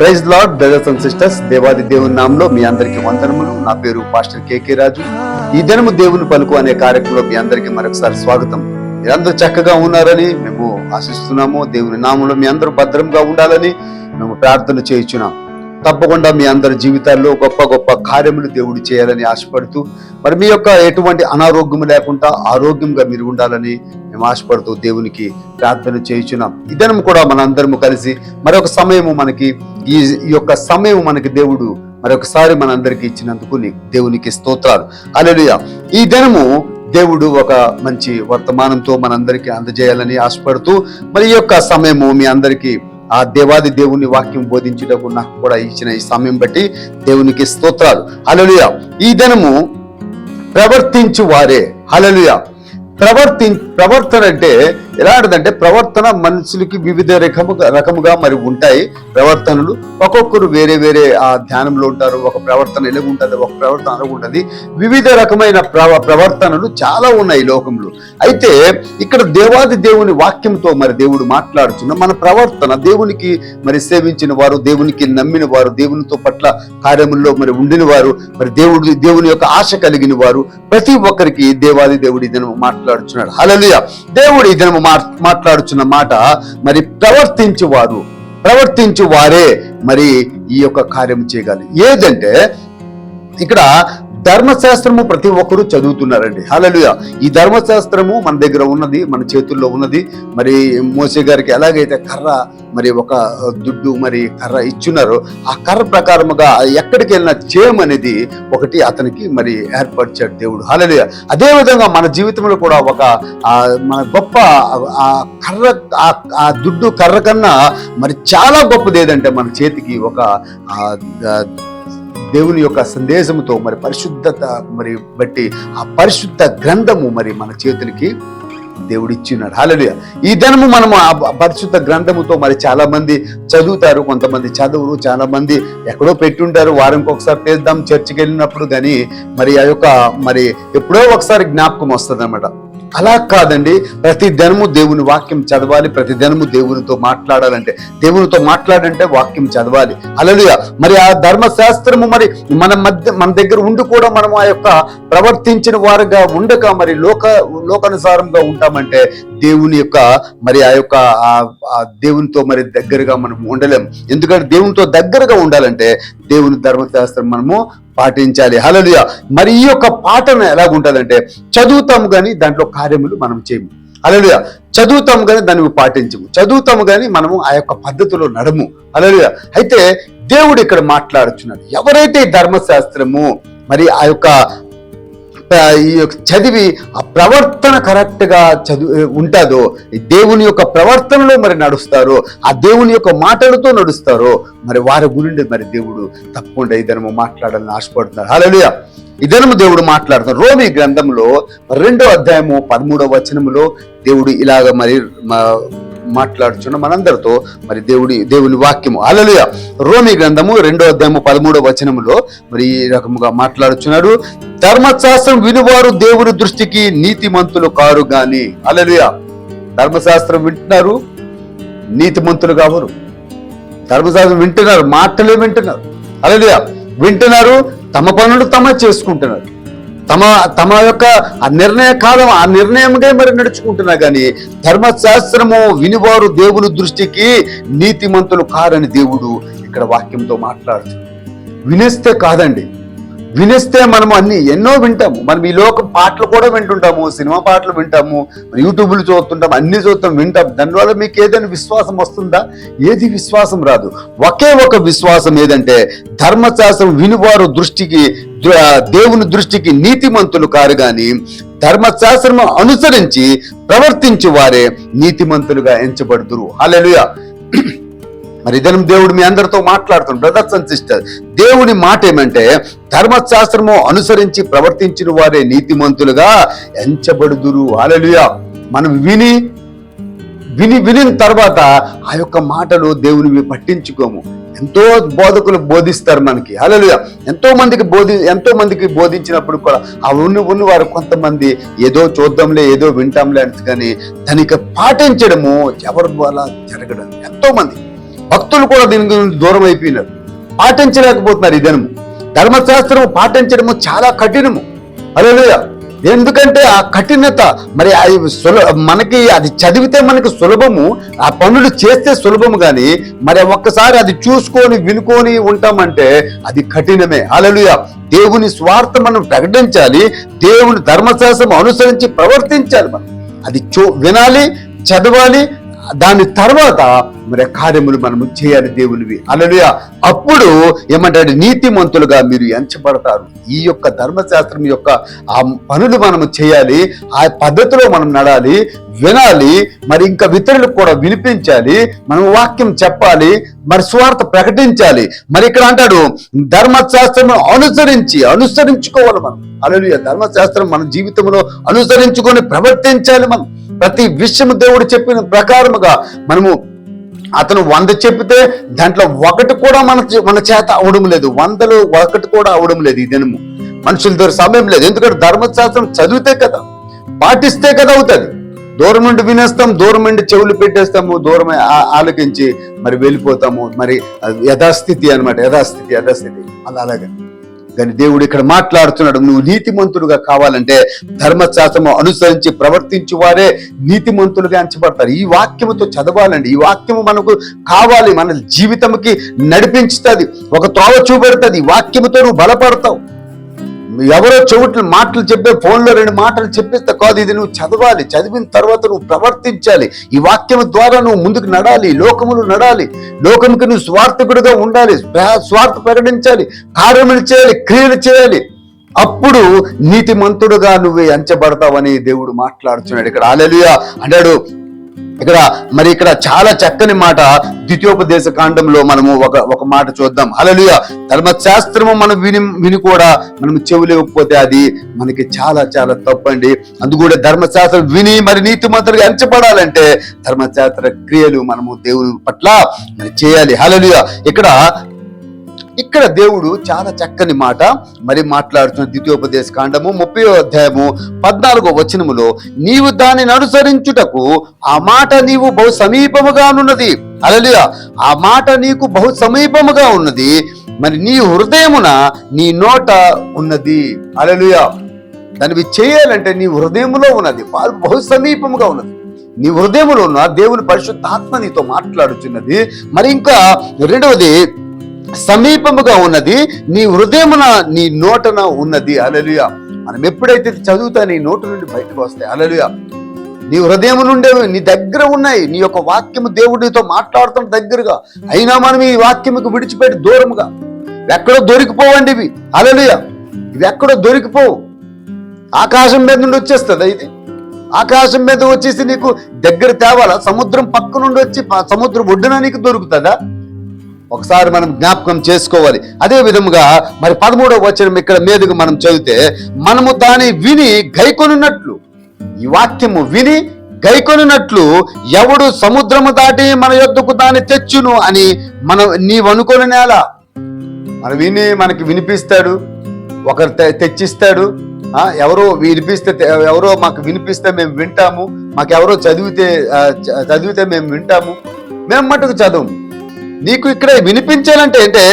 Praise Lord brothers and sisters దేవాది దేవుని నామంలో మీ అందరికీ వందనములు. నా పేరు పాస్టర్ కేకే రాజు. ఈ దినము దేవుని పలుకు అనే కార్యక్రమంలో మీ అందరికీ మరొకసారి స్వాగతం. మీరందరూ చక్కగా ఉన్నారని మేము ఆశిస్తున్నాము. దేవుని నామంలో మీ అందరూ భద్రంగా ఉండాలని మేము ప్రార్థన చేయించున్నాం. తప్పకుండా మీ అందరి జీవితాల్లో గొప్ప గొప్ప కార్యములు దేవుడు చేయాలని ఆశపడుతూ మరి మీ యొక్క ఎటువంటి అనారోగ్యం లేకుండా ఆరోగ్యంగా మీరు ఉండాలని మేము ఆశపడుతూ దేవునికి ప్రార్థన చేయించున్నాం. ఇదనం కూడా మనందరము కలిసి మరొక సమయము మనకి ఈ ఈ యొక్క సమయం మనకి దేవుడు మరొకసారి మనందరికి ఇచ్చినందుకు దేవునికి స్తోత్రాలు. అలెలుయ ఈ దినము దేవుడు ఒక మంచి వర్తమానంతో మనందరికీ అందజేయాలని ఆశపడుతూ మరి ఈ యొక్క సమయము మీ అందరికీ ఆ దేవాది దేవుని వాక్యం బోధించుటకు నాకు కూడా ఇచ్చిన ఈ సమయం బట్టి దేవునికి స్తోత్రాలు. హలలుయ ఈ దినము ప్రవర్తించు వారే హల్లెలూయా. ప్రవర్తి ప్రవర్తన అంటే ఎలాంటిదంటే ప్రవర్తన మనుషులకి వివిధ రకముగా రకముగా మరి ఉంటాయి ప్రవర్తనలు. ఒక్కొక్కరు వేరే వేరే ఆ ధ్యానంలో ఉంటారు ఒక ప్రవర్తన ఎలాగ ఉంటుంది ఒక ప్రవర్తన అలాగ ఉంటుంది. వివిధ రకమైన ప్రవ ప్రవర్తనలు చాలా ఉన్నాయి లోకంలో. అయితే ఇక్కడ దేవాది దేవుని వాక్యంతో మరి దేవుడు మాట్లాడుతున్న మన ప్రవర్తన దేవునికి మరి సేవించిన వారు దేవునికి నమ్మిన వారు దేవునితో పట్ల కార్యముల్లో మరి ఉండిన వారు మరి దేవుడు దేవుని యొక్క ఆశ కలిగిన వారు ప్రతి ఒక్కరికి దేవాది దేవుడి మాట్లాడు మాట్లాడుచున్నాడు. హలలియ దేవుడు ఈ దినము మాట్లాడుచున్న మాట మరి ప్రవర్తించేవారు ప్రవర్తించు వారే మరి ఈ యొక్క కార్యం చేయగలరు. ఏదంటే ఇక్కడ ధర్మశాస్త్రము ప్రతి ఒక్కరూ చదువుతున్నారండి. హాలలుయ ఈ ధర్మశాస్త్రము మన దగ్గర ఉన్నది మన చేతుల్లో ఉన్నది. మరి మోసే గారికి ఎలాగైతే కర్ర మరి ఒక దుడ్డు మరి కర్ర ఇచ్చున్నారో ఆ కర్ర ప్రకారముగా ఎక్కడికి వెళ్ళిన చేయం అనేది ఒకటి అతనికి మరి ఏర్పరిచాడు దేవుడు. హల్లెలూయ అదేవిధంగా మన జీవితంలో కూడా ఒక మన గొప్ప ఆ కర్ర ఆ- దుడ్డు కర్ర కన్నా మరి చాలా గొప్పది ఏదంటే మన చేతికి ఒక దేవుని యొక్క సందేశముతో మరి పరిశుద్ధత మరి బట్టి ఆ పరిశుద్ధ గ్రంథము మరి మన చేతులకి దేవుడిచ్చినాడు. హాలలుయ ఈ దినము మనము ఆ పరిశుద్ధ గ్రంథముతో మరి చాలా మంది చదువుతారు కొంతమంది చదువురు చాలా మంది ఎక్కడో పెట్టుంటారు. వారానికి ఒకసారి చేద్దాం చర్చికి వెళ్ళినప్పుడు కానీ మరి ఆ యొక్క మరి ఎప్పుడో ఒకసారి జ్ఞాపకం వస్తుంది అలా కాదండి. ప్రతి దినము దేవుని వాక్యం చదవాలి ప్రతి దినము దేవునితో మాట్లాడాలంటే దేవునితో మాట్లాడంటే వాక్యం చదవాలి. అలలుయ మరి ఆ ధర్మశాస్త్రము మరి మన మధ్య మన దగ్గర ఉండి కూడా మనం ఆ యొక్క ప్రవర్తించిన వారుగా ఉండక మరి లోక లోకానుసారంగా ఉంటామంటే దేవుని యొక్క మరి ఆ యొక్క ఆ- దేవునితో మరి దగ్గరగా మనం ఉండలేము ఎందుకంటే దేవునితో దగ్గరగా ఉండాలంటే దేవుని ధర్మశాస్త్రం మనము పాటించాలి. హలలుయ మరి ఈ యొక్క పాఠన ఎలాగుంటుందంటే చదువుతాము కానీ దాంట్లో కార్యములు మనం చేయము. అలలుయ చదువుతాము కానీ దాన్ని పాటించము. చదువుతాము కానీ మనము ఆ యొక్క పద్ధతిలో నడము. అలలుయ అయితే దేవుడు ఇక్కడ మాట్లాడుచున్నాడు. ఎవరైతే ధర్మశాస్త్రము మరి ఆ యొక్క ఈ యొక్క చదివి ఆ ప్రవర్తన కరెక్ట్గా చదువు ఉంటుందో ఈ దేవుని యొక్క ప్రవర్తనలో మరి నడుస్తారో ఆ దేవుని యొక్క మాటలతో నడుస్తారో మరి వారి గురించి మరి దేవుడు తప్పకుండా ఇదనము మాట్లాడాలని ఆశపడుతున్నారు. హల్లెలూయా ఈ దేవుడు మాట్లాడుతున్నారు రోమి గ్రంథంలో రెండో అధ్యాయము పదమూడవ వచనములో దేవుడు ఇలాగ మరి మా- మాట్లాడుచున్న మనందరితో మరి దేవుడి దేవుని వాక్యము. అలలుయ రోమి గ్రంథము రెండో అధ్యాయము పదమూడవ వచనములో మరి ఈ రకముగా మాట్లాడుచున్నాడు. ధర్మశాస్త్రం వినువారు దేవుని దృష్టికి నీతిమంతులు కారు గాని. అలలుయ ధర్మశాస్త్రం వింటున్నారు నీతిమంతులు కావరు. ధర్మశాస్త్రం వింటున్నారు మాటలే వింటున్నారు. అలలుయ వింటున్నారు తమ పనులు తమ చేసుకుంటున్నారు. తమ తమ యొక్క ఆ నిర్ణయ కాలం ఆ నిర్ణయంగా మరి నడుచుకుంటున్నా కానీ ధర్మశాస్త్రము వినివారు దేవుని దృష్టికి నీతిమంతులు కారని దేవుడు ఇక్కడ వాక్యంతో మాట్లాడుతుంది వినేస్తే కాదండి వినిస్తే మనము అన్ని ఎన్నో వింటాము. మనం ఈ లోక పాటలు కూడా వింటుంటాము సినిమా పాటలు వింటాము యూట్యూబ్లు చూస్తుంటాం అన్ని చూస్తాం వింటాం. దానివల్ల మీకు ఏదైనా విశ్వాసం వస్తుందా? ఏది విశ్వాసం రాదు. ఒకే ఒక విశ్వాసం ఏదంటే ధర్మశాస్త్రం వినివారు దృష్టికి దేవుని దృష్టికి నీతిమంతులు కారు గాని ధర్మశాస్త్రము అనుసరించి ప్రవర్తించు వారే నీతిమంతులుగా ఎంచబడుతురు అలెలుయా మరి ఇదనం దేవుడు మీ అందరితో మాట్లాడుతున్నాడు బ్రదర్స్ అండ్ సిస్టర్ దేవుని మాట ఏమంటే ధర్మశాస్త్రము అనుసరించి ప్రవర్తించిన వారే నీతిమంతులుగా ఎంచబడుదురు. ఆలలుయా మనం విని విని వినిన తర్వాత ఆ యొక్క మాటలు దేవుని పట్టించుకోము. ఎంతో బోధకులు బోధిస్తారు మనకి. అలలుగా ఎంతో మందికి బోధి ఎంతో మందికి బోధించినప్పుడు కూడా ఆ ఉన్న ఉన్న వారు కొంతమంది ఏదో చూద్దాంలే ఏదో వింటాంలే అని కానీ దానికి పాటించడము ఎవరి ద్వారా జరగడం? ఎంతో మంది. భక్తులు కూడా దీని గురించి దూరం అయిపోయినారు. పాటించలేకపోతున్నారు ఈ దినము ధర్మశాస్త్రం పాటించడము చాలా కఠినము. అలలుయ ఎందుకంటే ఆ కఠినత మరి అది సుల మనకి అది చదివితే మనకి సులభము ఆ పనులు చేస్తే సులభము కానీ మరి ఒక్కసారి అది చూసుకొని వినుకొని ఉంటామంటే అది కఠినమే. అలలుయ దేవుని స్వార్థం మనం ప్రకటించాలి దేవుని ధర్మశాస్త్రం అనుసరించి ప్రవర్తించాలి మనం. అది చూ వినాలి చదవాలి దాని తర్వాత మరి కార్యములు మనము చేయాలి దేవునివి. అలలుయ అప్పుడు ఏమంటాడు నీతిమంతులుగా మీరు ఎంచబడతారు. ఈ యొక్క ధర్మశాస్త్రం యొక్క ఆ పనులు మనము చేయాలి ఆ పద్ధతిలో మనం నడాలి వినాలి మరి ఇంకా ఇతరులకు కూడా వినిపించాలి మనం వాక్యం చెప్పాలి మరి స్వార్థ ప్రకటించాలి. మరి ఇక్కడ అంటాడు ధర్మశాస్త్రం అనుసరించి అనుసరించుకోవాలి మనం. అలలుయ ధర్మశాస్త్రం మన జీవితంలో అనుసరించుకొని ప్రవర్తించాలి మనం. ప్రతి విషయము దేవుడు చెప్పిన ప్రకారముగా మనము అతను వంద చెప్పితే దాంట్లో ఒకటి కూడా మన మన చేత అవడం లేదు. వందలు ఒకటి కూడా అవడం లేదు ఈ దినము. మనుషులతో సమయం లేదు. ఎందుకంటే ధర్మశాస్త్రం చదివితే కదా పాటిస్తే కదా అవుతుంది. దూరం నుండి వినేస్తాం దూరం నుండి చెవులు పెట్టేస్తాము దూరం ఆ- ఆలకించి మరి వెళ్ళిపోతాము. మరి యథాస్థితి అనమాట యథాస్థితి యథాస్థితి. అలా అలాగే. కానీ దేవుడు ఇక్కడ మాట్లాడుతున్నాడు నువ్వు నీతిమంతుడుగా కావాలంటే ధర్మశాస్త్రము అనుసరించి ప్రవర్తించు వారే నీతిమంతులుగా ఎంచబడతారు. ఈ వాక్యముతో చదవాలండి. ఈ వాక్యము మనకు కావాలి మన జీవితంకి నడిపించుతుంది ఒక త్రోవ చూపెడుతుంది. వాక్యముతో నువ్వు బలపడతావు. ఎవరో చెవుట్లు మాటలు చెప్పే ఫోన్లో రెండు మాటలు చెప్పేస్తే కాదు ఇది నువ్వు చదవాలి. చదివిన తర్వాత నువ్వు ప్రవర్తించాలి. ఈ వాక్యం ద్వారా నువ్వు ముందుకు నడాలి లోకములు నడాలి. లోకముకి నువ్వు స్వార్థకుడిగా ఉండాలి స్వార్థ ప్రకటించాలి కార్యములు చేయాలి క్రియలు చేయాలి. అప్పుడు నీతిమంతుడుగా నువ్వు ఎంచబడతావని దేవుడు మాట్లాడుతున్నాడు ఇక్కడ. అలెలుయా అన్నాడు ఇక్కడ మరి ఇక్కడ చాలా చక్కని మాట ద్వితీయోపదేశ కాండంలో మనము ఒక ఒక మాట చూద్దాం. అలలుయ ధర్మశాస్త్రము మనం విని విని కూడా మనం చెవులేకపోతే అది మనకి చాలా చాలా తప్పండి. అందుకూడా ధర్మశాస్త్రం విని మరి నీతిమంతులుగా ఎంచబడాలంటే ధర్మశాస్త్ర క్రియలు మనము దేవుని పట్ల మరి చేయాలి. హలలుయ ఇక్కడ ఇక్కడ దేవుడు చాలా చక్కని మాట మరి మాట్లాడుతున్న ద్వితీయోపదేశ కాండము ముప్పై అధ్యాయము పద్నాలుగో వచనములో నీవు దానిని అనుసరించుటకు ఆ మాట నీవు బహు సమీపముగా ఉన్నది అలలియ ఆ మాట నీకు బహు సమీపముగా ఉన్నది. మరి నీ హృదయమున నీ నోట ఉన్నది. అలలుయ దానివి చేయాలంటే నీ హృదయములో ఉన్నది. బహు- బహు సమీపముగా ఉన్నది. నీ హృదయములో ఉన్న దేవుని పరిశుద్ధాత్మ నీతో మాట్లాడుచున్నది. మరి ఇంకా రెండవది సమీపముగా ఉన్నది నీ హృదయమున నీ నోటన ఉన్నది. అలలుయ మనం ఎప్పుడైతే చదువుతా నీ నోటు నుండి బయటకు వస్తాయి. అలలుయ నీ హృదయం నుండే నీ దగ్గర ఉన్నాయి. నీ యొక్క వాక్యము దేవుడితో మాట్లాడుతున్న దగ్గరగా. అయినా మనం ఈ వాక్యముకు విడిచిపెట్టి దూరముగా. ఎక్కడో దొరికిపోవండి ఇవి. అలలుయ ఇవి ఎక్కడో దొరికిపోవు. ఆకాశం మీద నుండి వచ్చేస్తుంది ఇది? ఆకాశం మీద వచ్చేసి నీకు దగ్గర తేవాలా? సముద్రం పక్క నుండి వచ్చి సముద్రం ఒడ్డున నీకు దొరుకుతుందా? ఒకసారి మనం జ్ఞాపకం చేసుకోవాలి. అదే విధముగా మరి పదమూడవ వచనం ఇక్కడ మీదుగా మనం చదివితే మనము దాన్ని విని గైకొనున్నట్లు. ఈ వాక్యము విని గైకొనున్నట్లు ఎవడు సముద్రము దాటి మన యొద్దకు దాన్ని తెచ్చును అని మనం నీవనుకొని నేల మనం విని మనకి వినిపిస్తాడు ఒకరు తె- తెచ్చిస్తాడు ఎవరో వినిపిస్తే ఎవరో మాకు వినిపిస్తే మేము వింటాము మాకు ఎవరో చదివితే చదివితే మేము వింటాము. మేము మటుకు చదవము. నీకు ఇక్కడ వినిపించాలంటే అంటే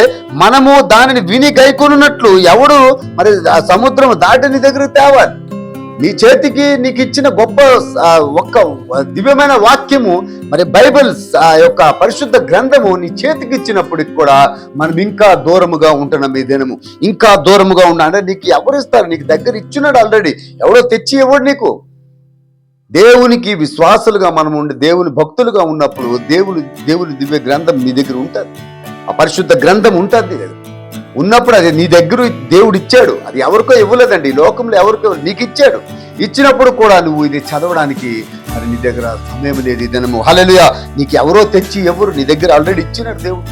మనము దానిని విని గైకొనున్నట్లు ఎవడు మరి ఆ సముద్రం దాటి నీ దగ్గర తేవాలి. నీ చేతికి నీకు ఇచ్చిన గొప్ప ఒక్క దివ్యమైన వాక్యము మరి బైబిల్ ఆ యొక్క పరిశుద్ధ గ్రంథము నీ చేతికి ఇచ్చినప్పటికి కూడా మనం ఇంకా దూరముగా ఉంటున్నాం ఈ దినము. ఇంకా దూరముగా ఉన్నా అంటే నీకు ఎవరు ఇస్తారు? నీకు దగ్గర ఇచ్చినాడు ఆల్రెడీ ఎవడో తెచ్చి ఎవడు నీకు. దేవునికి విశ్వాసులుగా మనం ఉండి దేవుని భక్తులుగా ఉన్నప్పుడు దేవుని దేవుని దివ్య గ్రంథం నీ దగ్గర ఉంటుంది. ఆ పరిశుద్ధ గ్రంథం ఉంటుంది. ఉన్నప్పుడు అది నీ దగ్గర దేవుడు ఇచ్చాడు. అది ఎవరికో ఇవ్వలేదండి. ఈ లోకంలో ఎవరికో నీకు ఇచ్చాడు. ఇచ్చినప్పుడు కూడా నువ్వు ఇది చదవడానికి మరి నీ దగ్గర సమయం లేదు. ఇదనము హలలుయా నీకు ఎవరో తెచ్చి ఎవరు నీ దగ్గర ఆల్రెడీ ఇచ్చినాడు దేవుడు.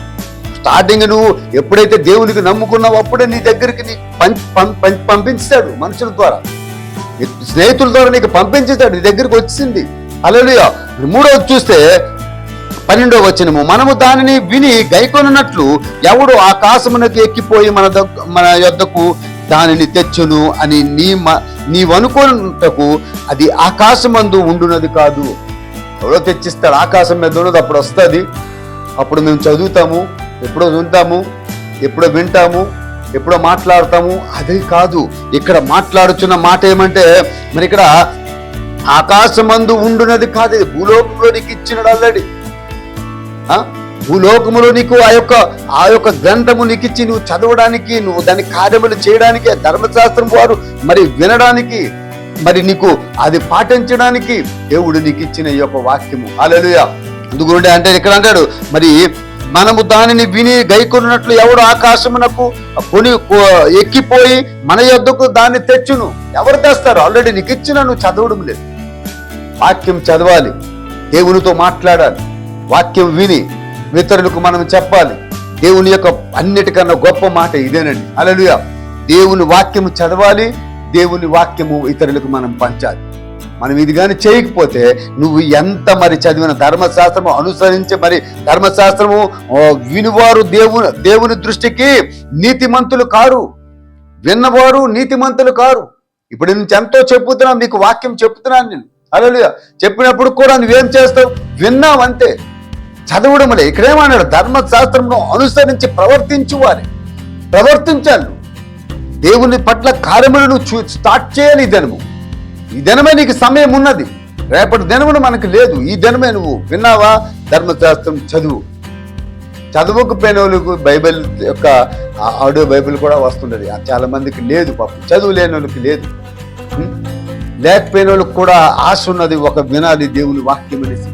స్టార్టింగ్ నువ్వు ఎప్పుడైతే దేవునికి నమ్ముకున్నావు అప్పుడే నీ దగ్గరికి నీ పం- పం- పంపించాడు మనుషుల ద్వారా. స్నేహితులతో స్నేహితుల ద్వారా నీకు పంపించేశాడు నీ దగ్గరికి వచ్చింది. అలలుయా మూడవది చూస్తే పన్నెండవ వచనము. మనము దానిని విని గైకొనున్నట్లు ఎవడు ఆకాశమునకు ఎక్కిపోయి మన దగ్ మన యొద్దకు దానిని తెచ్చును అని నీ మ- నీవనుకున్నటకు అది ఆకాశమందు ఉండునది కాదు. ఎవడో తెచ్చిస్తాడు ఆకాశం మీద ఉన్నది అప్పుడు వస్తుంది. అప్పుడు మేము చదువుతాము ఎప్పుడో వింటాము ఎప్పుడో వింటాము. ఎప్పుడో మాట్లాడతాము. అది కాదు ఇక్కడ మాట్లాడుచున్న మాట ఏమంటే మరి ఇక్కడ ఆకాశమందు ఉండునది కాదు ఇది భూలోకంలో నీకు ఇచ్చినాడు ఆల్రెడీ ఆ? భూలోకములో నీకు ఆ యొక్క ఆ యొక్క గ్రంథము నీకు ఇచ్చి నువ్వు చదవడానికి నువ్వు దాని కార్యములు చేయడానికి ధర్మశాస్త్రం వారు మరి వినడానికి మరి నీకు అది పాటించడానికి దేవుడు నీకు ఇచ్చిన ఈ యొక్క వాక్యము. అలలుయ అందుకుంటే అంటే ఇక్కడ అంటాడు మరి మనము దానిని విని గైకొన్నట్లు ఎవడు ఆకాశమునకు కొని ఎక్కిపోయి మన యొద్దకు దాన్ని తెచ్చును. ఎవరు తెస్తారు? ఆల్రెడీ నీకు ఇచ్చిన నువ్వు చదవడం లేదు. వాక్యం చదవాలి. దేవునితో మాట్లాడాలి. వాక్యం విని ఇతరులకు మనం చెప్పాలి. దేవుని యొక్క అన్నిటికన్నా గొప్ప మాట ఇదేనండి. అలలుయా దేవుని వాక్యము చదవాలి దేవుని వాక్యము ఇతరులకు మనం పంచాలి. మనం ఇది కానీ చేయకపోతే నువ్వు ఎంత మరి చదివిన ధర్మశాస్త్రము అనుసరించి మరి ధర్మశాస్త్రము వినివారు వినువారు దేవుని దేవుని దృష్టికి నీతిమంతులు కారు. విన్నవారు నీతిమంతులు కారు. ఇప్పుడు నుంచి ఎంతో చెప్పుతున్నాను నీకు వాక్యం చెప్తున్నాను నేను. అలా చెప్పినప్పుడు కూడా నువ్వేం చేస్తావు? విన్నావు అంతే. చదవడం లే ఇక్కడేమన్నాడు ధర్మశాస్త్రంను అనుసరించి ప్రవర్తించు వారి ప్రవర్తించాలి దేవుని పట్ల కార్యములను చూ స్టార్ట్ చేయాలి ఈ దినము ఈ దినమే నీకు సమయం ఉన్నది. రేపటి దినమును మనకు లేదు. ఈ దినమే నువ్వు విన్నావా? ధర్మశాస్త్రం చదువు. చదువుకుపోయిన వాళ్ళకు బైబిల్ యొక్క ఆడియో బైబిల్ కూడా వస్తుండేది. చాలా మందికి లేదు పాపం. చదువు లేని వాళ్ళకి లేదు. లేకపోయిన వాళ్ళకి కూడా ఆశ ఉన్నది ఒక వినాలి దేవుని వాక్యం అనేసి.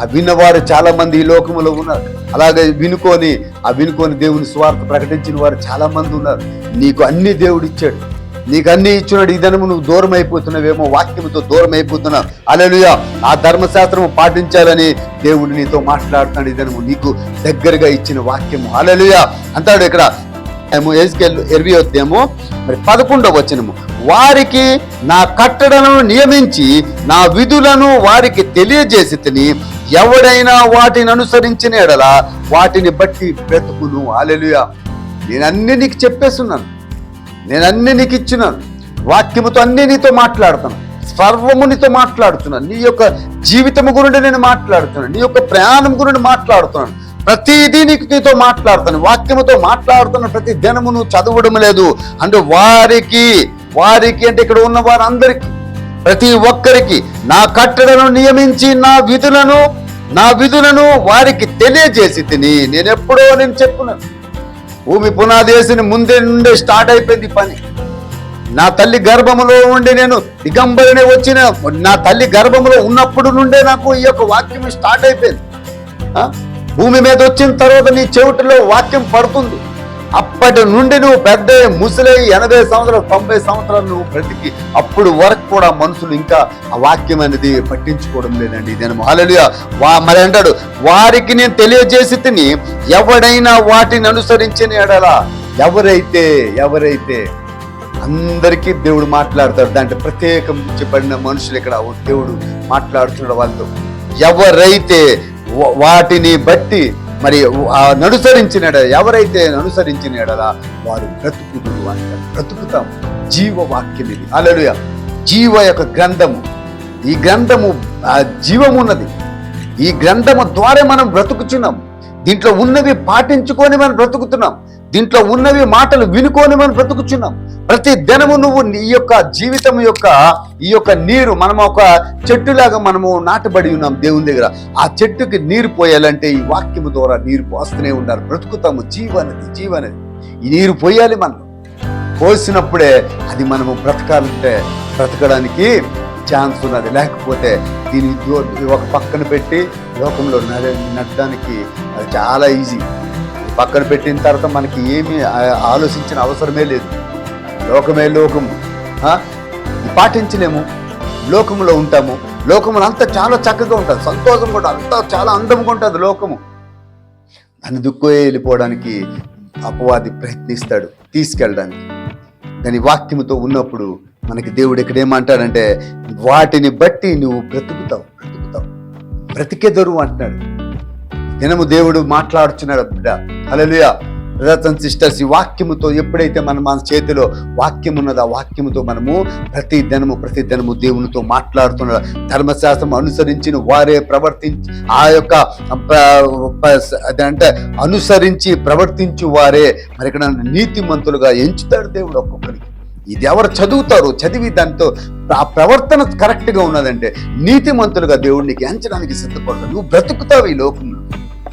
ఆ విన్నవారు చాలా మంది ఈ లోకములో ఉన్నారు. అలాగే వినుకొని ఆ వినుకొని దేవుని స్వార్థ ప్రకటించిన వారు చాలా మంది ఉన్నారు. నీకు అన్ని దేవుడు ఇచ్చాడు. నీకు అన్ని ఇచ్చినాడు ఈ దినము నువ్వు దూరం అయిపోతున్నావేమో వాక్యముతో దూరం అయిపోతున్నావు అలలుయ ఆ ధర్మశాస్త్రము పాటించాలని దేవుడు నీతో మాట్లాడుతున్నాడు ఈ ధనము. నీకు దగ్గరగా ఇచ్చిన వాక్యము. అలలుయ అంటాడు ఇక్కడ ఏమో ఎస్కెల్ ఇరవై వద్దేమో మరి పదకొండవ వచనము. వారికి నా కట్టడలను నియమించి నా విధులను వారికి తెలియజేసి తిని ఎవడైనా వాటిని అనుసరించిన ఎడల వాటిని బట్టి బ్రతుకును. అలెలుయా నేను అన్ని నీకు చెప్పేస్తున్నాను. నేను అన్ని నీకు ఇచ్చినాను వాక్యముతో అన్ని నీతో మాట్లాడుతాను సర్వము నీతో మాట్లాడుతున్నాను నీ యొక్క జీవితము గురించి నేను మాట్లాడుతున్నాను నీ యొక్క ప్రయాణం గురించి మాట్లాడుతున్నాను ప్రతిదీ నీకు నీతో మాట్లాడుతాను వాక్యముతో మాట్లాడుతున్న ప్రతి దినము నువ్వు చదవడం లేదు. అంటే వారికి వారికి అంటే ఇక్కడ ఉన్న వారందరికి ప్రతి ఒక్కరికి నా కట్టడను నియమించి నా విధులను నా విధులను వారికి తెలియజేసి తిని. నేను ఎప్పుడో నేను చెప్పున్నాను. భూమి పునాదేశిని ముందే నుండే స్టార్ట్ అయిపోయింది పని. నా తల్లి గర్భములో ఉండి నేను దిగంబరిని వచ్చిన నా తల్లి గర్భములో ఉన్నప్పుడు నుండే నాకు ఈ యొక్క వాక్యం స్టార్ట్ అయిపోయింది. భూమి మీద వచ్చిన తర్వాత నీ చెవిటిలో వాక్యం పడుతుంది. అప్పటి నుండి నువ్వు పెద్ద ముసలై ఎనభై సంవత్సరాలు తొంభై సంవత్సరాలు నువ్వు బ్రతికి అప్పుడు వరకు కూడా మనుషులు ఇంకా ఆ వాక్యం అనేది పట్టించుకోవడం లేదండి. నేను హల్లెలూయా. వా మరి అంటాడు వారికి నేను తెలియజేసి తిని ఎవడైనా వాటిని అనుసరించిన ఎడల ఎవరైతే ఎవరైతే అందరికీ దేవుడు మాట్లాడతాడు దాంట్లో ప్రత్యేకించబడిన మనుషులు ఇక్కడ దేవుడు మాట్లాడుతున్నాడు వాళ్ళతో. ఎవరైతే వాటిని బట్టి మరి ఆ ఎవరైతే అనుసరించిన వారు బ్రతుకుడు అంటారు బ్రతుకుతాం. జీవవాక్యం ఇది అలలుయ జీవ యొక్క గ్రంథము. ఈ గ్రంథము జీవమున్నది. ఈ గ్రంథము ద్వారా మనం బ్రతుకుచున్నాం. దీంట్లో ఉన్నవి పాటించుకొని మనం బ్రతుకుతున్నాం. దీంట్లో ఉన్నవి మాటలు వినుకొని మనం బ్రతుకుచున్నాం. ప్రతి దినము నువ్వు ఈ యొక్క జీవితం యొక్క ఈ యొక్క నీరు మనం ఒక చెట్టులాగా మనము నాటబడి ఉన్నాం దేవుని దగ్గర. ఆ చెట్టుకి నీరు పోయాలంటే ఈ వాక్యము ద్వారా నీరు పోస్తూనే ఉండాలి. బ్రతుకుతాము. జీవనది జీవనది. ఈ నీరు పోయాలి మనం. పోసినప్పుడే అది మనము బ్రతకాలంటే బ్రతకడానికి ఛాన్స్ ఉన్నది. లేకపోతే దీని ఒక పక్కన పెట్టి లోకంలో నడడానికి అది చాలా ఈజీ. పక్కన పెట్టిన తర్వాత మనకి ఏమీ ఆలోచించిన అవసరమే లేదు. లోకమే లోకము పాటించలేము. లోకములో ఉంటాము. లోకములు అంతా చాలా చక్కగా ఉంటుంది. సంతోషం కూడా అంతా చాలా అందంగా ఉంటుంది లోకము. అని దుక్కు వెళ్ళిపోవడానికి అపవాది ప్రయత్నిస్తాడు తీసుకెళ్ళడానికి. దాని వాక్యముతో ఉన్నప్పుడు మనకి దేవుడు ఇక్కడ ఏమంటాడంటే వాటిని బట్టి నువ్వు బ్రతుకుతావు బ్రతుకుతావు. బ్రతికెదరు అంటున్నాడు. దినము దేవుడు మాట్లాడుచున్నాడు బిడ్డ. అలలుయా బ్రదర్స్ అండ్ సిస్టర్స్ ఈ వాక్యముతో ఎప్పుడైతే మనం మన చేతిలో వాక్యం ఉన్నదో ఆ వాక్యముతో మనము ప్రతి దినము ప్రతి దినము దేవునితో మాట్లాడుతున్న ధర్మశాస్త్రం అనుసరించిన వారే ప్రవర్తించి ఆ యొక్క అంటే అనుసరించి ప్రవర్తించు వారే మరి ఇక్కడ నీతిమంతులుగా ఎంచుతాడు దేవుడు ఒక్కొక్కరికి. ఇది ఎవరు చదువుతారు చదివి దాంతో ఆ ప్రవర్తన కరెక్ట్గా ఉన్నదంటే నీతిమంతులుగా దేవుడు ఎంచడానికి సిద్ధపడతారు నువ్వు బ్రతుకుతావు ఈ లోకంలో.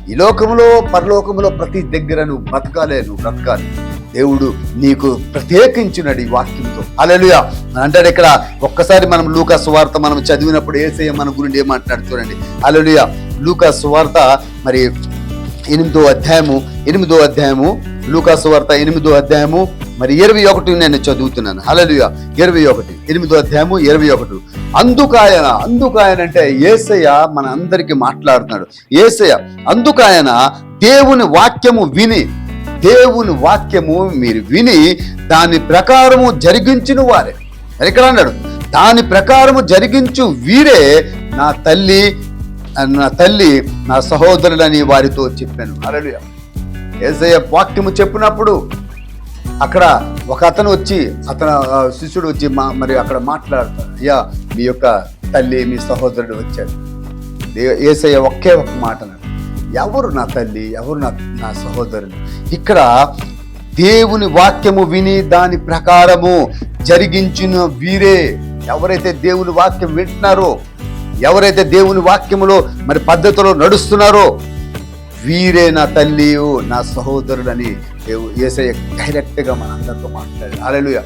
ఈ లోకంలో పరలోకంలో ప్రతి దగ్గర నువ్వు బ్రతకాలే నువ్వు బ్రతకాలి. దేవుడు నీకు ప్రత్యేకించినాడు ఈ వాక్యంతో. అలెలుయా అంటాడు ఇక్కడ ఒక్కసారి మనం లూకా సువార్త మనం చదివినప్పుడు ఏసయ్య మన గురించి ఏమంటున్నాడు చూడండి అలెలుయా లూకా సువార్త మరి ఎనిమిదో అధ్యాయము ఎనిమిదో అధ్యాయము లూకాసు వార్త ఎనిమిదో అధ్యాయము మరి ఇరవై ఒకటి నేను చదువుతున్నాను. హలలుయ ఇరవై ఒకటి ఎనిమిదో అధ్యాయము ఇరవై ఒకటి. అందుకాయన అందుకాయన అంటే ఏసయ్య మన అందరికి మాట్లాడుతున్నాడు. ఏసయ్య అందుకాయన దేవుని వాక్యము విని దేవుని వాక్యము మీరు విని దాని ప్రకారము జరిగించిన వారే. ఎక్కడ ఇక్కడ అన్నాడు? దాని ప్రకారము జరిగించు వీరే నా తల్లి నా తల్లి నా సహోదరులని వారితో చెప్పాను. అరడు ఏసయ్య వాక్యము చెప్పినప్పుడు అక్కడ ఒక అతను వచ్చి అతను శిష్యుడు వచ్చి మా మరి అక్కడ మాట్లాడతాడు. అయ్యా మీ యొక్క తల్లి మీ సహోదరుడు వచ్చాడు. ఏసయ్య ఒకే ఒక మాట ఎవరు నా తల్లి? ఎవరు నా నా సహోదరుడు? ఇక్కడ దేవుని వాక్యము విని దాని ప్రకారము జరిగించిన వీరే. ఎవరైతే దేవుని వాక్యం వింటున్నారో ఎవరైతే దేవుని వాక్యములో మరి పద్ధతిలో నడుస్తున్నారో వీరే నా తల్లి నా సహోదరుడని దేవు- యేసయ్య డైరెక్ట్గా మనందరితో మాట్లాడాడు. అలలుయ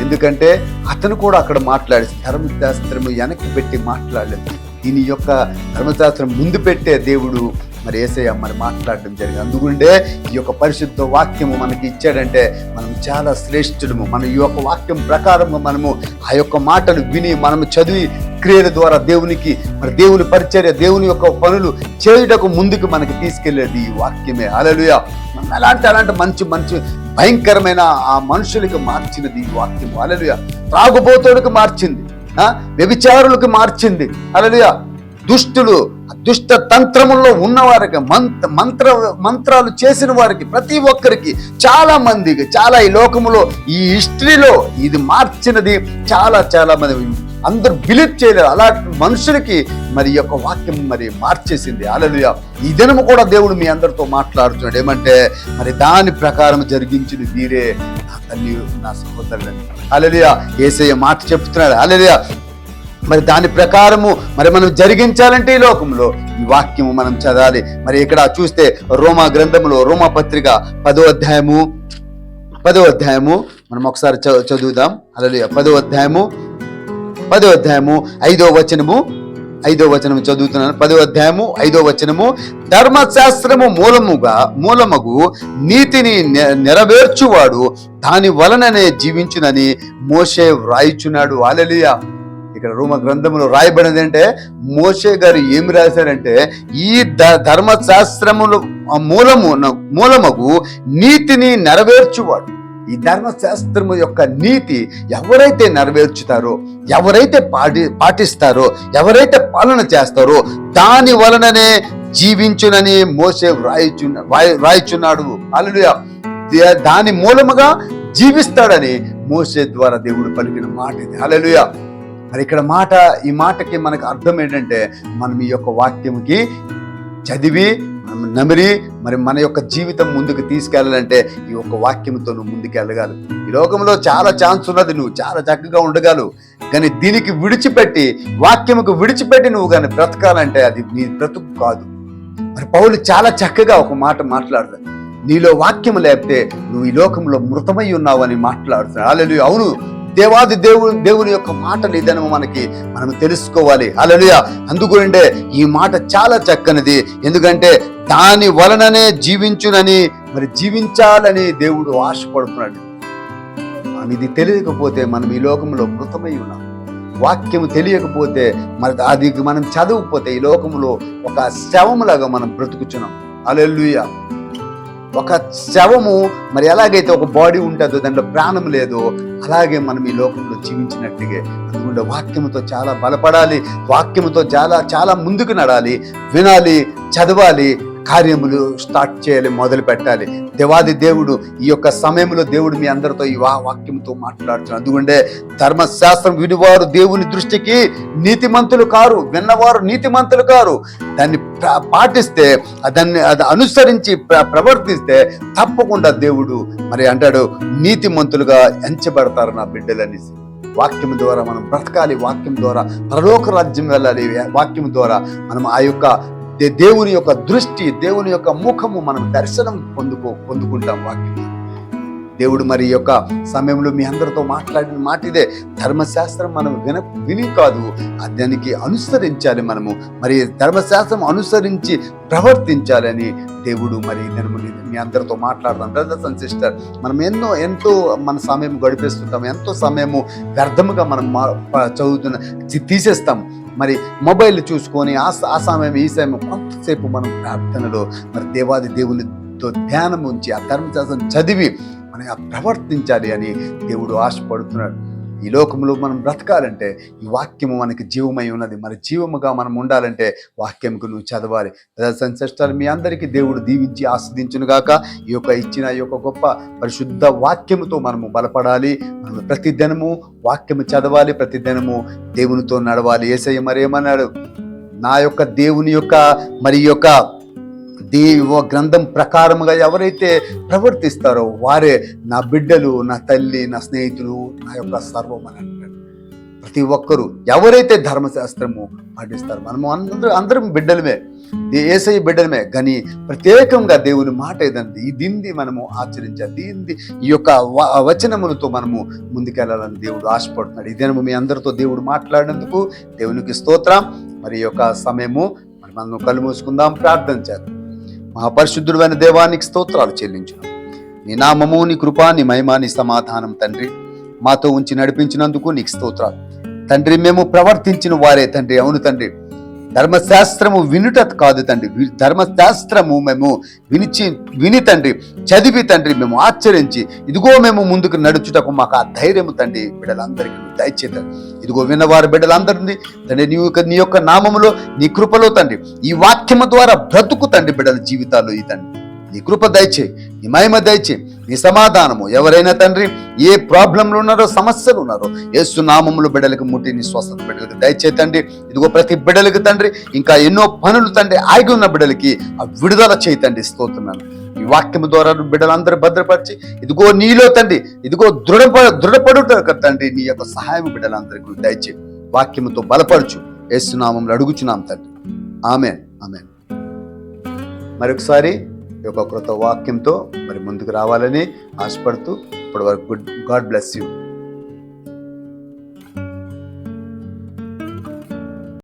ఎందుకంటే అతను కూడా అక్కడ మాట్లాడి ధర్మశాస్త్రము వెనక్కి పెట్టి మాట్లాడలేదు. దీని యొక్క ధర్మశాస్త్రం ముందు పెట్టే దేవుడు మరి ఏసయ్య మరి మాట్లాడడం జరిగింది. అందుకుండే ఈ యొక్క పరిశుద్ధ వాక్యము మనకి ఇచ్చాడంటే మనం చాలా శ్రేష్ఠుడము మన ఈ యొక్క వాక్యం ప్రకారము మనము ఆ యొక్క మాటను విని మనము చదివి క్రియల ద్వారా దేవునికి మరి దేవుని పరిచర్య దేవుని యొక్క పనులు చేయుటకు ముందుకు మనకి తీసుకెళ్ళేది ఈ వాక్యమే. అలలుయ మనం అలాంటి అలాంటి మంచి మంచి భయంకరమైన ఆ మనుషులకి మార్చినది ఈ వాక్యము. అలలుయ త్రాగుబోతుడికి మార్చింది. వ్యభిచారులకు మార్చింది. అలలుయ దుష్టులు దుష్ట తంత్రముల్లో ఉన్నవారికి మంత్ర మంత్ర మంత్రాలు చేసిన వారికి ప్రతి ఒక్కరికి చాలా మందికి చాలా ఈ లోకములో ఈ హిస్టరీలో ఇది మార్చినది చాలా చాలా మంది అందరూ బిలీవ్ చేయలేరు అలాంటి మనుషులకి మరి యొక్క వాక్యం మరి మార్చేసింది. అలలుయ ఈ దినము కూడా దేవుడు మీ అందరితో మాట్లాడుతున్నాడు. ఏమంటే మరి దాని ప్రకారం జరిగించిన మీరే నా తల్లి నా సహోదరులని. అలలుయ ఏసయ్య మాట చెప్తున్నాడు. అలలుయ మరి దాని ప్రకారము మరి మనం జరిగించాలంటే ఈ లోకంలో. ఈ వాక్యము మనం చదవాలి. మరి ఇక్కడ చూస్తే రోమా గ్రంథములో రోమా పత్రిక పదో అధ్యాయము పదో అధ్యాయము మనం ఒకసారి చదువుదాం. అలా పదో అధ్యాయము పదో అధ్యాయము ఐదో వచనము ఐదో వచనము చదువుతున్నాను. పదో అధ్యాయము ఐదో వచనము ధర్మశాస్త్రము మూలముగా మూలమగు నీతిని నె- నెరవేర్చువాడు దాని వలననే జీవించునని మోషే వ్రాయిచున్నాడు. అలలియా ఇక్కడ రోమ గ్రంథంలో రాయబడినది అంటే మోషే గారు ఏమి రాశారంటే ఈ ధ- ధర్మశాస్త్రములు మూలము మూలమగు నీతిని నెరవేర్చువాడు. ఈ ధర్మశాస్త్రము యొక్క నీతి ఎవరైతే నెరవేర్చుతారో ఎవరైతే పాటి పాటిస్తారో ఎవరైతే పాలన చేస్తారో దాని వలననే జీవించునని మోసే వ్రాయిచు వ్రాయిచున్నాడు. అల్లుయ దాని మూలముగా జీవిస్తాడని మోసే ద్వారా దేవుడు పలికిన మాట ఇది హల్లెలూయా. మరి ఇక్కడ మాట ఈ మాటకి మనకు అర్థం ఏంటంటే మనం ఈ యొక్క వాక్యముకి చదివి నమిరి మరి మన యొక్క జీవితం ముందుకు తీసుకెళ్ళాలంటే ఈ యొక్క వాక్యంతో నువ్వు ముందుకు ఈ లోకంలో చాలా ఛాన్స్ ఉన్నది నువ్వు చాలా చక్కగా ఉండగలవు. కానీ దీనికి విడిచిపెట్టి వాక్యముకు విడిచిపెట్టి నువ్వు కానీ బ్రతకాలంటే అది నీ బ్రతుకు కాదు. మరి పౌలు చాలా చక్కగా ఒక మాట మాట్లాడతాడు. నీలో వాక్యం లేకపోతే నువ్వు ఈ లోకంలో మృతమై ఉన్నావని మాట్లాడుతున్నాడు. అలలు అవును. దేవాది దేవుడు దేవుని యొక్క మాటలు ఇదని మనకి మనం తెలుసుకోవాలి. అలలుయ అందుకుంటే ఈ మాట చాలా చక్కనిది. ఎందుకంటే దాని వలననే జీవించునని మరి జీవించాలని దేవుడు ఆశపడుతున్నాడు. మనం ఇది తెలియకపోతే మనం ఈ లోకంలో మృతమై ఉన్నాం. వాక్యం తెలియకపోతే మరి అది మనం చదవకపోతే ఈ లోకంలో ఒక శవములాగా మనం బ్రతుకుచున్నాం. అలెల్లుయ్యా ఒక శవము మరి ఎలాగైతే ఒక బాడీ ఉంటుందో దాంట్లో ప్రాణం లేదో అలాగే మనం ఈ లోకంలో జీవించినట్టుగా అందుకుంటే వాక్యముతో చాలా బలపడాలి వాక్యముతో చాలా చాలా ముందుకు నడాలి వినాలి చదవాలి కార్యములు స్టార్ట్ చేయాలి మొదలు పెట్టాలి. దేవాది దేవుడు ఈ యొక్క సమయంలో దేవుడు మీ అందరితో ఈ వాక్యంతో మాట్లాడుతున్నాడు. అందుకంటే ధర్మశాస్త్రం వినివారు దేవుని దృష్టికి నీతిమంతులు కారు విన్నవారు నీతిమంతులు కారు. దాన్ని పాటిస్తే దాన్ని అది అనుసరించి ప్రవర్తిస్తే తప్పకుండా దేవుడు మరి అంటాడు నీతిమంతులుగా ఎంచబడతారు నా బిడ్డలనేసి. వాక్యం ద్వారా మనం బ్రతకాలి వాక్యం ద్వారా పరలోక రాజ్యం వెళ్ళాలి వాక్యం ద్వారా మనం ఆ యొక్క దేవుని యొక్క దృష్టి దేవుని యొక్క ముఖము మనం దర్శనం పొందుకో పొందుకుంటాం వాక్యం. దేవుడు మరి యొక్క సమయంలో మీ అందరితో మాట్లాడిన మాట ఇదే. ధర్మశాస్త్రం మనం విన విని కాదు దానికి అనుసరించాలి మనము. మరి ధర్మశాస్త్రం అనుసరించి ప్రవర్తించాలని దేవుడు మరి నేను మీ- అందరితో మాట్లాడతాం బ్రదర్స్ అండ్ సిస్టర్ మనం ఎన్నో ఎంతో మన సమయం గడిపేస్తుంటాం. ఎంతో సమయము వ్యర్థముగా మనం చదువుతున్న తీసేస్తాం. మరి మొబైల్ చూసుకొని ఆ ఆ సమయం ఈ సమయం కొంతసేపు మనం ప్రార్థనలో మరి దేవాది దేవునితో ధ్యానం ఉంచి ఆ ధర్మశాస్త్రం చదివి మనం ఆ ప్రవర్తించాలి అని దేవుడు ఆశపడుతున్నాడు. ఈ లోకంలో మనం బ్రతకాలంటే ఈ వాక్యము మనకి జీవమై ఉన్నది. మరి జీవముగా మనం ఉండాలంటే వాక్యంకు నువ్వు చదవాలి. సిస్టర్ మీ అందరికీ దేవుడు దీవించి ఆస్వాదించును గాక. ఈ యొక్క ఇచ్చిన ఈ యొక్క గొప్ప పరిశుద్ధ వాక్యముతో మనము బలపడాలి. మనం ప్రతి దినము వాక్యము చదవాలి. ప్రతి దినము దేవునితో నడవాలి. ఏసయ్య మరేమన్నాడు? నా యొక్క దేవుని యొక్క మరి యొక్క దేవ గ్రంథం ప్రకారముగా ఎవరైతే ప్రవర్తిస్తారో వారే నా బిడ్డలు నా తల్లి నా స్నేహితులు నా యొక్క సర్వం అని అంటాడు. ప్రతి ఒక్కరూ ఎవరైతే ధర్మశాస్త్రము పాటిస్తారు మనము అందరూ అందరం బిడ్డలమే. ఏసై బిడ్డలమే. కానీ ప్రత్యేకంగా దేవుని మాట ఏదండి ఈ దీన్ని మనము ఆచరించాలి. దీన్ని ఈ యొక్క వ- వచనములతో మనము ముందుకెళ్ళాలని దేవుడు ఆశపడుతున్నాడు. ఈ దినము మీ అందరితో దేవుడు మాట్లాడినందుకు దేవునికి స్తోత్రం. మరి యొక్క సమయము మరి మనం కళ్ళు మూసుకుందాం ప్రార్థన చేద్దాం. మహాపరిశుద్ధుడైన దేవానికి స్తోత్రాలు చెల్లించు నీ నామము నీ కృప నీ మహిమ నీ సమాధానం తండ్రి. మాతో ఉంచి నడిపించినందుకు నీకు స్తోత్రాలు. తండ్రి మేము ప్రవర్తించిన వారే తండ్రి అవును తండ్రి. ధర్మశాస్త్రము వినుట కాదు తండ్రి. ధర్మశాస్త్రము మేము వినిచి విని తండ్రి చదివి తండ్రి మేము ఆచరించి ఇదిగో మేము ముందుకు నడుచుటకు మాకు ఆ ధైర్యము తండ్రి. బిడ్డలందరికీ దయచేత ఇదిగో విన్నవారు బిడ్డలందరినీ తండ్రి నీ యొక్క నీ యొక్క నామములో నీ కృపలో తండ్రి ఈ వాక్యము ద్వారా బ్రతుకు తండ్రి బిడ్డల జీవితాల్లో ఈ తండ్రి. నీ కృప దయచే నీ మహిమ దయచే నీ సమాధానము ఎవరైనా తండ్రి ఏ ప్రాబ్లంలు ఉన్నారో సమస్యలు ఉన్నారో ఏసు నామములు బిడ్డలకు ముట్టి నీ స్వస్థత బిడ్డలకు దయచే తండ్రి. ఇదిగో ప్రతి బిడ్డలకు తండ్రి ఇంకా ఎన్నో పనులు తండ్రి ఆగి ఉన్న బిడ్డలకి ఆ విడుదల చేయి తండ్రి స్తోతున్నాను ఈ వాక్యము ద్వారా బిడ్డలందరూ భద్రపరిచి ఇదిగో నీలో తండ్రి ఇదిగో దృఢప దృఢపడుట తండ్రి నీ యొక్క సహాయం బిడ్డలందరికీ దయచే వాక్యముతో బలపరచు ఏసునామంలో అడుగుచున్నాం తండ్రి. ఆమె ఆమె మరొకసారి ఈ యొక్క క్రొత్త వాక్యంతో మరి ముందుకు రావాలని ఆశపడుతూ ఇప్పటివరకు గుడ్ గాడ్ బ్లెస్ యూ.